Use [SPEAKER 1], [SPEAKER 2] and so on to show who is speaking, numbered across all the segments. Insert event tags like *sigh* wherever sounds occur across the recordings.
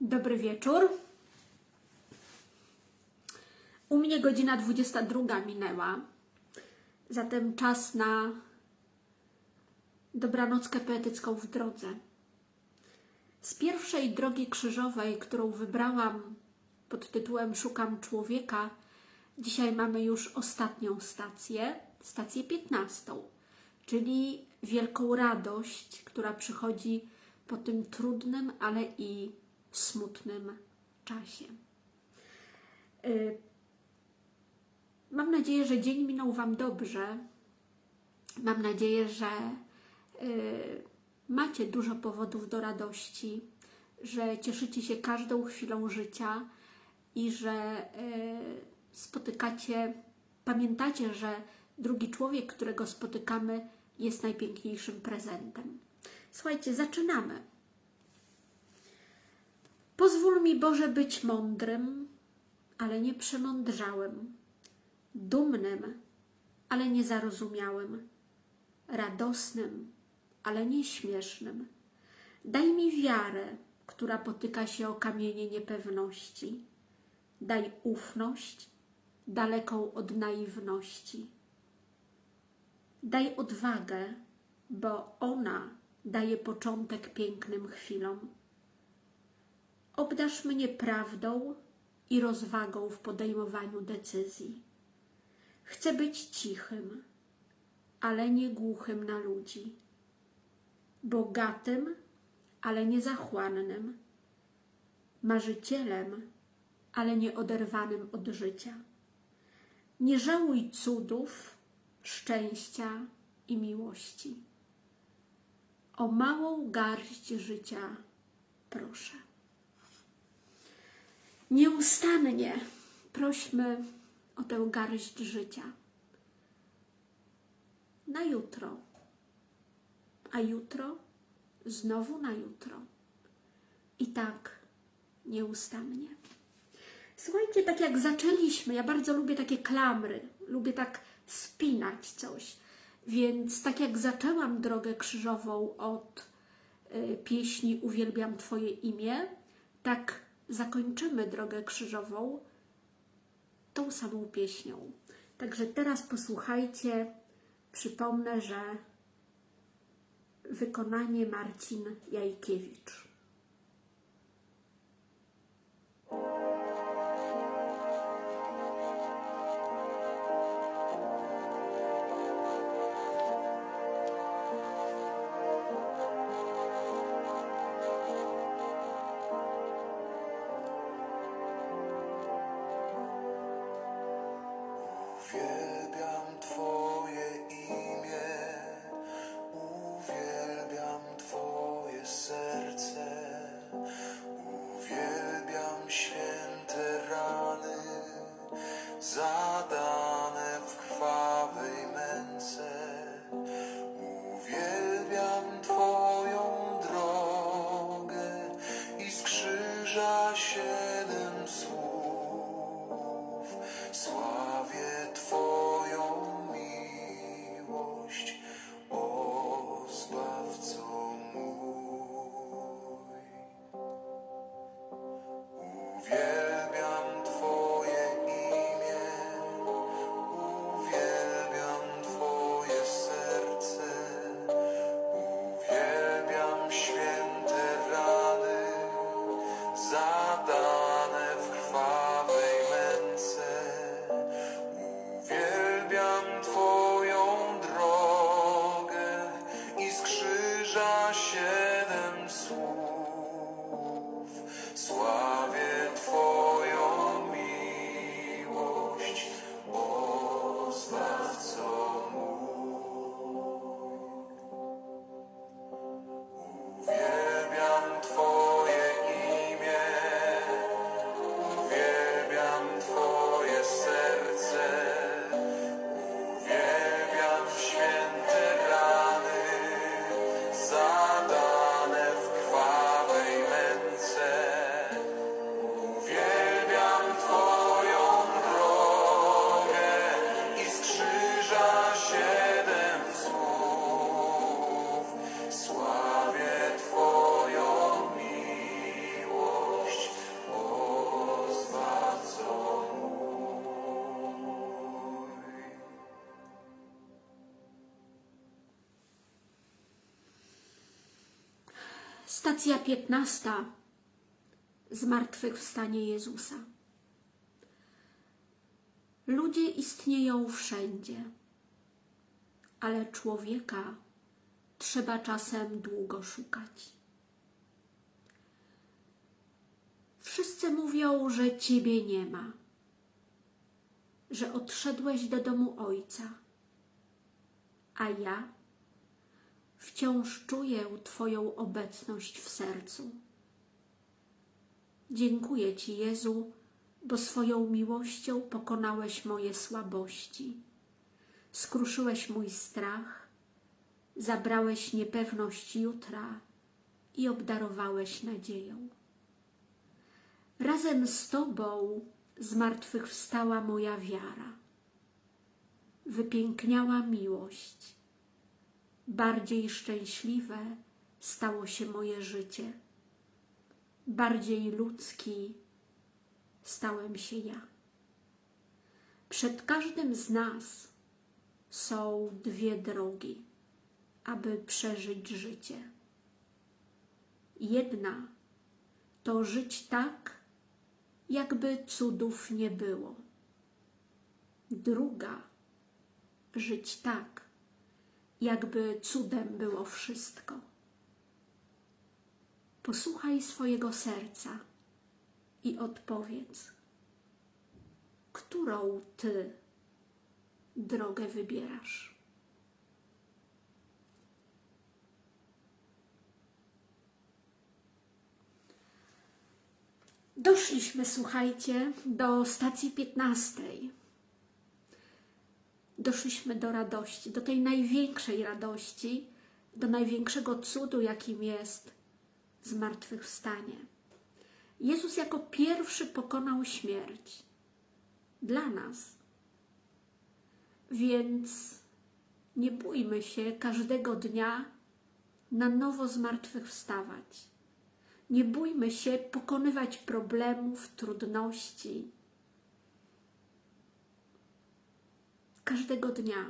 [SPEAKER 1] Dobry wieczór. U mnie godzina 22 minęła, zatem czas na dobranockę poetycką w drodze. Z pierwszej drogi krzyżowej, którą wybrałam pod tytułem Szukam człowieka, dzisiaj mamy już ostatnią stację, stację 15, czyli wielką radość, która przychodzi po tym trudnym, ale i smutnym czasie. Y, Mam nadzieję, że dzień minął Wam dobrze. Mam nadzieję, że y, macie dużo powodów do radości, że cieszycie się każdą chwilą życia i że y, spotykacie, pamiętacie, że drugi człowiek, którego spotykamy, jest najpiękniejszym prezentem. Słuchajcie, zaczynamy. Pozwól mi, Boże, być mądrym, ale nie przemądrzałym, dumnym, ale nie zarozumiałym, radosnym, ale nie śmiesznym. Daj mi wiarę, która potyka się o kamienie niepewności. Daj ufność, daleką od naiwności. Daj odwagę, bo ona daje początek pięknym chwilom. Obdarz mnie prawdą i rozwagą w podejmowaniu decyzji. Chcę być cichym, ale nie głuchym na ludzi, bogatym, ale nie zachłannym, marzycielem, ale nie oderwanym od życia. Nie żałuj cudów, szczęścia i miłości. O małą garść życia proszę. Nieustannie prośmy o tę garść życia. Na jutro, a jutro znowu na jutro. I tak nieustannie. Słuchajcie, tak jak zaczęliśmy, ja bardzo lubię takie klamry, lubię tak spinać coś. Więc tak jak zaczęłam drogę krzyżową od y, pieśni Uwielbiam Twoje imię, tak zakończymy drogę krzyżową tą samą pieśnią. Także teraz posłuchajcie. Przypomnę, że wykonanie Marcin Jajkiewicz.
[SPEAKER 2] Yeah. *laughs*
[SPEAKER 1] Stacja 15. Zmartwychwstanie Jezusa. Ludzie istnieją wszędzie, ale człowieka trzeba czasem długo szukać. Wszyscy mówią, że Ciebie nie ma, że odszedłeś do domu Ojca, a ja wciąż czuję Twoją obecność w sercu. Dziękuję Ci, Jezu, bo swoją miłością pokonałeś moje słabości, skruszyłeś mój strach, zabrałeś niepewność jutra i obdarowałeś nadzieją. Razem z Tobą zmartwychwstała moja wiara. Wypiękniała miłość. Bardziej szczęśliwe stało się moje życie. Bardziej ludzki stałem się ja. Przed każdym z nas są dwie drogi, aby przeżyć życie. Jedna to żyć tak, jakby cudów nie było. Druga żyć tak, jakby cudem było wszystko. Posłuchaj swojego serca i odpowiedz, którą ty drogę wybierasz. Doszliśmy, słuchajcie, do stacji 15. Doszliśmy do radości, do tej największej radości, do największego cudu, jakim jest zmartwychwstanie. Jezus jako pierwszy pokonał śmierć dla nas. Więc nie bójmy się każdego dnia na nowo zmartwychwstawać. Nie bójmy się pokonywać problemów, trudności. Każdego dnia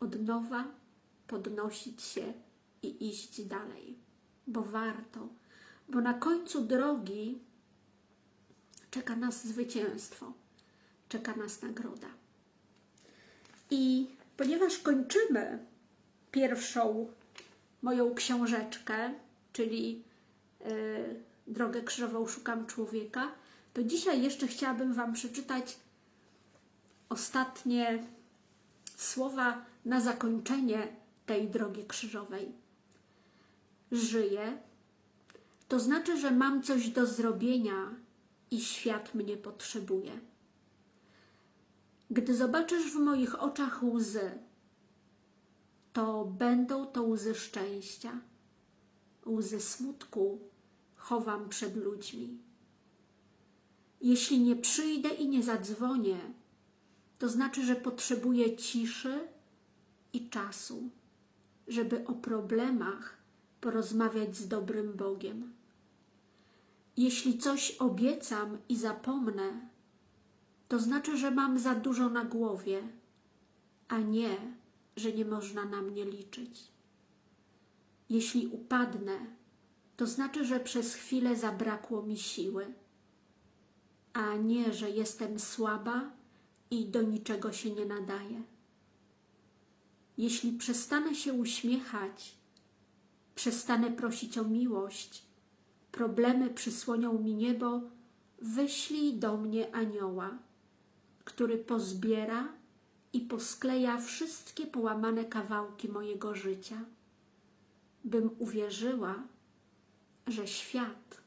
[SPEAKER 1] od nowa podnosić się i iść dalej, bo warto, bo na końcu drogi czeka nas zwycięstwo, czeka nas nagroda. I ponieważ kończymy pierwszą moją książeczkę, czyli y, Drogę Krzyżową Szukam Człowieka, to dzisiaj jeszcze chciałabym Wam przeczytać ostatnie słowa na zakończenie tej drogi krzyżowej. Żyję, to znaczy, że mam coś do zrobienia i świat mnie potrzebuje. Gdy zobaczysz w moich oczach łzy, to będą to łzy szczęścia. Łzy smutku chowam przed ludźmi. Jeśli nie przyjdę i nie zadzwonię, to znaczy, że potrzebuję ciszy i czasu, żeby o problemach porozmawiać z dobrym Bogiem. Jeśli coś obiecam i zapomnę, to znaczy, że mam za dużo na głowie, a nie, że nie można na mnie liczyć. Jeśli upadnę, to znaczy, że przez chwilę zabrakło mi siły, a nie, że jestem słaba i do niczego się nie nadaje. Jeśli przestanę się uśmiechać, przestanę prosić o miłość, problemy przysłonią mi niebo, wyślij do mnie anioła, który pozbiera i poskleja wszystkie połamane kawałki mojego życia, bym uwierzyła, że świat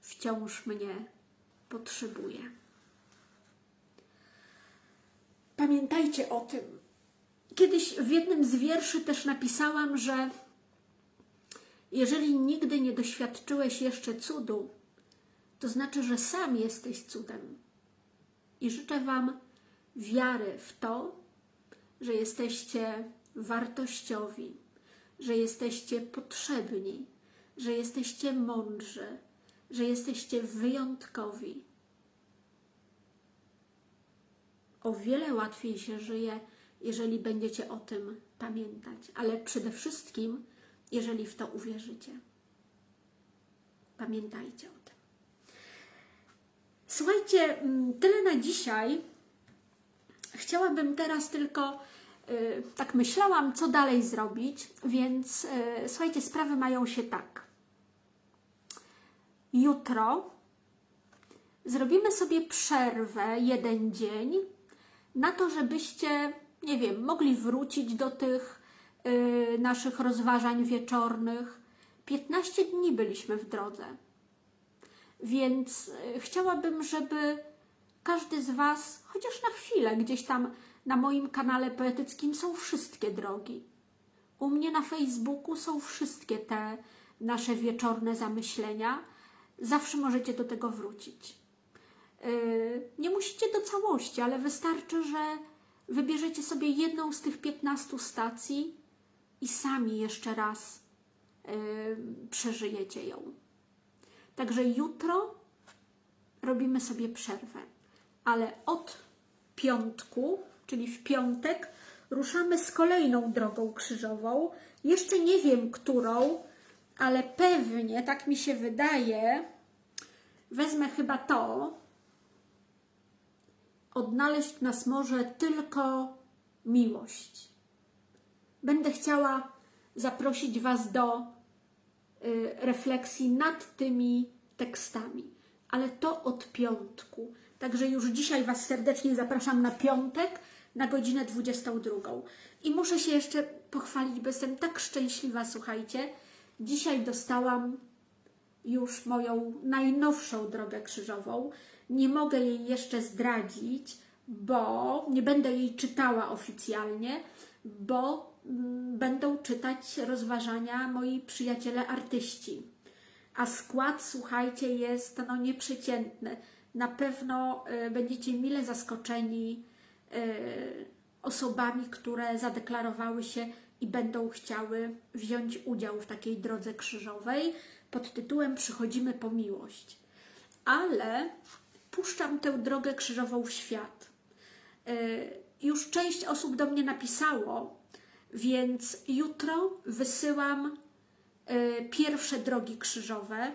[SPEAKER 1] wciąż mnie potrzebuje. Pamiętajcie o tym. Kiedyś w jednym z wierszy też napisałam, że jeżeli nigdy nie doświadczyłeś jeszcze cudu, to znaczy, że sam jesteś cudem. I życzę Wam wiary w to, że jesteście wartościowi, że jesteście potrzebni, że jesteście mądrzy, że jesteście wyjątkowi. O wiele łatwiej się żyje, jeżeli będziecie o tym pamiętać, ale przede wszystkim, jeżeli w to uwierzycie. Pamiętajcie o tym. Słuchajcie, mm, tyle na dzisiaj. Chciałabym teraz tylko, y, tak myślałam, co dalej zrobić, więc y, słuchajcie, sprawy mają się tak. Jutro zrobimy sobie przerwę jeden dzień na to, żebyście, nie wiem, mogli wrócić do tych y, naszych rozważań wieczornych. 15 dni byliśmy w drodze. Więc y, chciałabym, żeby każdy z Was, chociaż na chwilę, gdzieś tam na moim kanale poetyckim są wszystkie drogi. U mnie na Facebooku są wszystkie te nasze wieczorne zamyślenia. Zawsze możecie do tego wrócić. Yy, Nie musicie do całości, ale wystarczy, że wybierzecie sobie jedną z tych 15 stacji i sami jeszcze raz yy, przeżyjecie ją. Także jutro robimy sobie przerwę, ale od piątku, czyli w piątek, ruszamy z kolejną drogą krzyżową. Jeszcze nie wiem którą, ale pewnie, tak mi się wydaje, wezmę chyba to. Odnaleźć nas może tylko miłość. Będę chciała zaprosić Was do y, refleksji nad tymi tekstami, ale to od piątku. Także już dzisiaj Was serdecznie zapraszam na piątek na godzinę 22. I muszę się jeszcze pochwalić, bo jestem tak szczęśliwa, słuchajcie. Dzisiaj dostałam już moją najnowszą drogę krzyżową. Nie mogę jej jeszcze zdradzić, bo nie będę jej czytała oficjalnie, bo mm, będą czytać rozważania moi przyjaciele artyści. A skład, słuchajcie, jest no nieprzeciętny. Na pewno y, będziecie mile zaskoczeni y, osobami, które zadeklarowały się i będą chciały wziąć udział w takiej drodze krzyżowej pod tytułem Przychodzimy po miłość. Ale puszczam tę drogę krzyżową w świat. Y, Już część osób do mnie napisało, więc jutro wysyłam y, pierwsze drogi krzyżowe,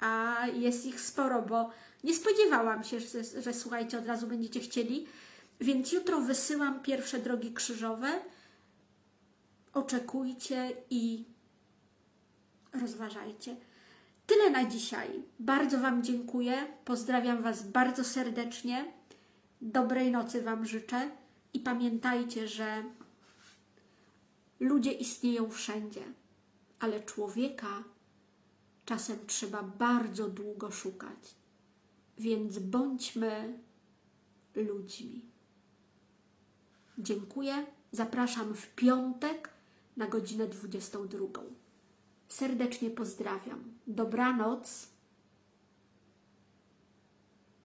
[SPEAKER 1] a jest ich sporo, bo nie spodziewałam się, że, że słuchajcie, od razu będziecie chcieli. Więc jutro wysyłam pierwsze drogi krzyżowe. Oczekujcie i rozważajcie. Tyle na dzisiaj. Bardzo Wam dziękuję. Pozdrawiam Was bardzo serdecznie. Dobrej nocy Wam życzę i pamiętajcie, że ludzie istnieją wszędzie, ale człowieka czasem trzeba bardzo długo szukać. Więc bądźmy ludźmi. Dziękuję. Zapraszam w piątek na godzinę 22. Serdecznie pozdrawiam. Dobranoc.